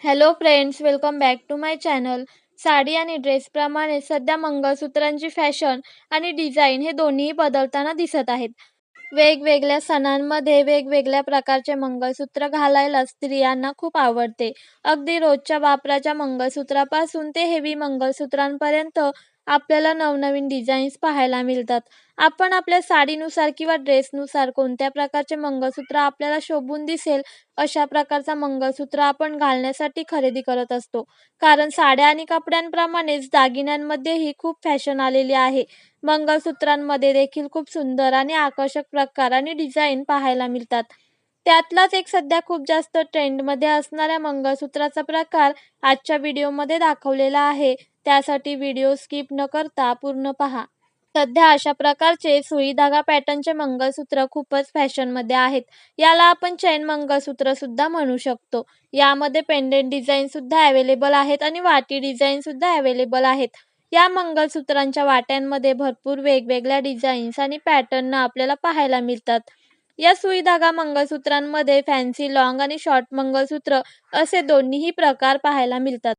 Hello friends welcome back to my channel sari आणि ड्रेसप्रमाणे सध्या मंगळसूत्रांची फॅशन आणि डिझाईन हे दोन्हीही बदलताना दिसत आहेत. वेगवेगळ्या सणांमध्ये वेगवेगळ्या प्रकारचे मंगळसूत्र घालायला स्त्रियांना खूप आवडते. अगदी रोजच्या वापराच्या मंगळसूत्रापासून ते हेवी मंगळसूत्रांपर्यंत आपल्याला नवनवीन डिझाईन्स पाहायला मिळतात. आपण आपल्या साडीनुसार किंवा ड्रेसनुसार कोणत्या प्रकारचे मंगळसूत्र आपल्याला शोभून दिसेल अशा प्रकारचा मंगळसूत्र आपण घालण्यासाठी खरेदी करत असतो. कारण साड्या आणि कपड्यांप्रमाणेच दागिन्यांमध्येही खूप फॅशन आलेली आहे. मंगळसूत्रांमध्ये देखील खूप सुंदर आणि आकर्षक प्रकार आणि डिझाईन पाहायला मिळतात. त्यातलाच एक सध्या खूप जास्त ट्रेंडमध्ये असणाऱ्या मंगळसूत्राचा प्रकार आजच्या व्हिडिओमध्ये दाखवलेला आहे. त्यासाठी व्हिडिओ स्किप न करता पूर्ण पहा. सध्या अशा प्रकारचे सुई धागा पॅटर्नचे मंगळसूत्र खूपच फॅशनमध्ये आहेत. याला आपण चैन मंगळसूत्र सुद्धा म्हणू शकतो. यामध्ये पेंडेंट डिझाईन सुद्धा अवेलेबल आहेत आणि वाटी डिझाईन सुद्धा अवेलेबल आहेत. या मंगळसूत्रांच्या वाट्यांमध्ये भरपूर वेगवेगळ्या डिझाईन्स आणि पॅटर्न आपल्याला पाहायला मिळतात. या सुई धागा मंगळसूत्रांमध्ये फॅन्सी लॉंग आणि शॉर्ट मंगळसूत्र असे दोन्हीही प्रकार पाहायला मिळतात.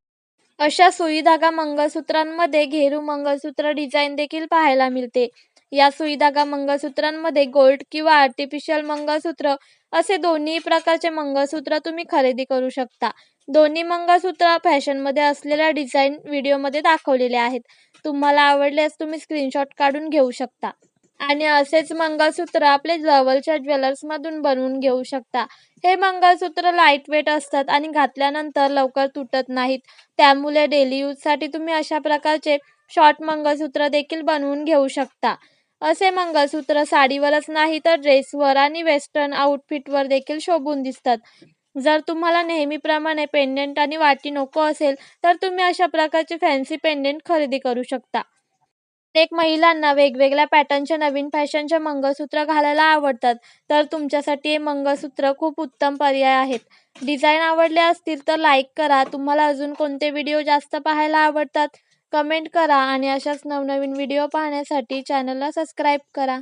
अशा सुई धागा मंगळसूत्रांमध्ये घेरू मंगळसूत्र डिझाईन देखील पाहायला मिळते. या सुई धागा मंगळसूत्रांमध्ये गोल्ड किंवा आर्टिफिशियल मंगळसूत्र असे दोन्ही प्रकारचे मंगळसूत्र तुम्ही खरेदी करू शकता. दोन्ही मंगळसूत्र फॅशनमध्ये असलेल्या डिझाईन व्हिडिओमध्ये दाखवलेले आहेत. तुम्हाला आवडल्यास तुम्ही स्क्रीनशॉट काढून घेऊ शकता. आणि असेच मंगळसूत्र आपले जवळच्या ज्वेलर्समधून बनवून घेऊ शकता. हे मंगळसूत्र लाइट वेट असतात आणि घातल्यानंतर लवकर तुटत नाहीत. त्यामुळे डेली यूजसाठी तुम्ही अशा प्रकारचे शॉर्ट मंगळसूत्र देखील बनवून घेऊ शकता. असे मंगळसूत्र साडीवरच नाही तर ड्रेसवर आणि वेस्टर्न आउटफिटवर देखील शोभून दिसतात. जर तुम्हाला नेहमीप्रमाणे पेंडेंट आणि वाटी नको असेल तर तुम्ही अशा प्रकारचे फॅन्सी पेंडेंट खरेदी करू शकता. अनेक महिलांना वेगवेगळ्या पॅटर्नच्या नवीन फॅशनचे मंगळसूत्र घालायला आवडतात. तर तुमच्यासाठी हे मंगळसूत्र खूप उत्तम पर्याय आहेत. डिझाईन आवडले असतील तर लाईक करा. तुम्हाला अजून कोणते व्हिडिओ जास्त पाहायला आवडतात? कमेंट करा आणि अशाच नवनवीन व्हिडिओ पाहण्यासाठी चॅनलला सबस्क्राईब करा.